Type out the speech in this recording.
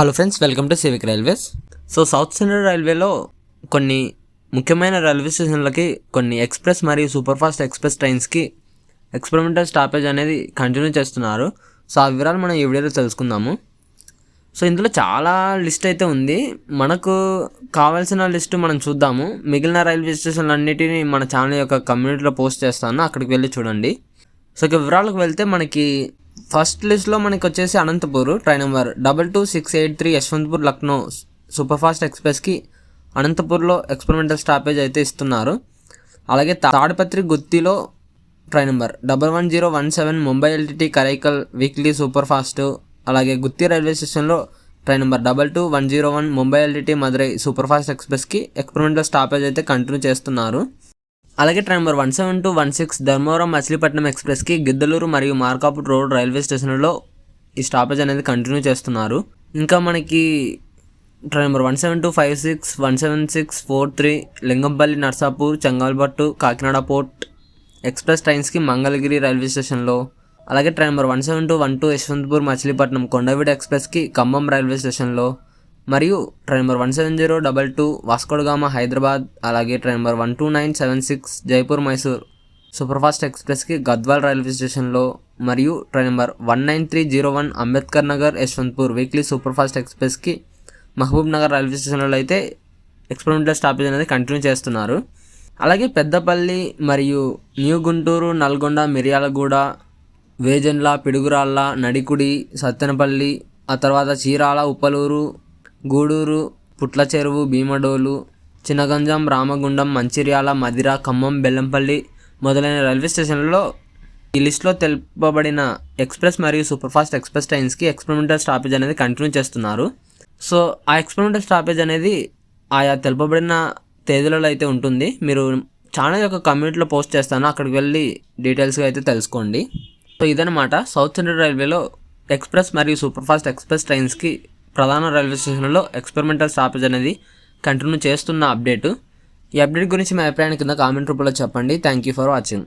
Hello friends welcome to Civic Railways so South Central రైల్వేలో కొన్ని ముఖ్యమైన రైల్వే స్టేషన్లకి కొన్ని ఎక్స్ప్రెస్ మరియు సూపర్ ఫాస్ట్ ఎక్స్ప్రెస్ ట్రైన్స్కి ఎక్స్పెరిమెంటల్ స్టాపేజ్ అనేది కంటిన్యూ చేస్తున్నారు. సో ఆ వివరాలు మనం ఈ వీడియోలో తెలుసుకుందాము. సో ఇందులో చాలా లిస్ట్ అయితే ఉంది. మనకు కావాల్సిన లిస్ట్ మనం చూద్దాము. మిగిలిన రైల్వే స్టేషన్లు మన ఛానల్ యొక్క కమ్యూనిటీలో పోస్ట్ చేస్తాను. అక్కడికి వెళ్ళి చూడండి. సో ఇక వివరాలకు వెళ్తే మనకి ఫస్ట్ లిస్ట్లో మనకి వచ్చేసి Anantapur train number double two six eight three Yesvantpur Lucknow super fast ఎక్స్ప్రెస్కి అనంతపూర్లో ఎక్స్పెరిమెంటల్ స్టాపేజ్ అయితే ఇస్తున్నారు. అలాగే Tadipatri గుత్తిలో train number double one zero one seven Mumbai LTT Karaikal weekly super fast అలాగే గుత్తి రైల్వే స్టేషన్లో train number double two one zero one Mumbai LTT Madurai super fast ఎక్స్ప్రెస్కి experimental stoppage అయితే continue చేస్తున్నారు. అలాగే train number one seven two one six Dharmavaram Machilipatnam ఎక్స్ప్రెస్కి Giddalur మరియు మార్కాపుట్ road railway స్టేషన్లో ఈ stoppage అనేది continue చేస్తున్నారు. ఇంకా మనకి train number one seven two five six one seven six four three Lingampalli Narsapur Chengalpattu Kakinada port express ట్రైన్స్కి Mangalagiri railway స్టేషన్లో. అలాగే train number one seven two one two Yesvantpur Machilipatnam Kondaveedu ఎక్స్ప్రెస్కి Khammam railway స్టేషన్లో. మరియు train number one seven zero double two Vasco da Gama Hyderabad అలాగే train number one two nine seven six Jaipur Mysore superfast ఎక్స్ప్రెస్కి Gadwal railway స్టేషన్లో మరియు train number one nine three zero one Ambedkar Nagar Yesvantpur weekly superfast ఎక్స్ప్రెస్కి Mahabub Nagar railway స్టేషన్లో అయితే experimental stoppage అనేది continue చేస్తున్నారు. అలాగే పెద్దపల్లి మరియు new Guntur Nalgonda Miryalaguda వేజన్ల పిడుగురాళ్ళ నడికుడి సత్తెనపల్లి ఆ తర్వాత చీరాల ఉప్పలూరు గూడూరు పుట్ల చెరువు భీమడోలు చినగంజాం రామగుండం మంచిర్యాల మదిర ఖమ్మం బెల్లంపల్లి మొదలైన రైల్వే స్టేషన్లలో ఈ లిస్ట్లో తెలుపబడిన ఎక్స్ప్రెస్ మరియు సూపర్ఫాస్ట్ ఎక్స్ప్రెస్ ట్రైన్స్కి ఎక్స్పెరిమెంటల్ స్టాపేజ్ అనేది కంటిన్యూ చేస్తున్నారు. సో ఆ ఎక్స్పెరిమెంటల్ స్టాపేజ్ అనేది ఆయా తెలుపబడిన తేదీలలో అయితే ఉంటుంది. మీరు ఛానల్ యొక్క కమ్యూనిటీలో పోస్ట్ చేస్తాను. అక్కడికి వెళ్ళి డీటెయిల్స్గా అయితే తెలుసుకోండి. సో ఇదనమాట సౌత్ సెంట్రల్ రైల్వేలో ఎక్స్ప్రెస్ మరియు సూపర్ఫాస్ట్ ఎక్స్ప్రెస్ ట్రైన్స్కి ప్రధాన రైల్వే స్టేషన్లో ఎక్స్పెరిమెంటల్ స్టాపేజ్ అనేది కంటిన్యూ చేస్తున్న అప్డేటు. ఈ అప్డేట్ గురించి మీ అభిప్రాయాన్ని కింద కామెంట్ రూపంలో చెప్పండి. Thank you for watching.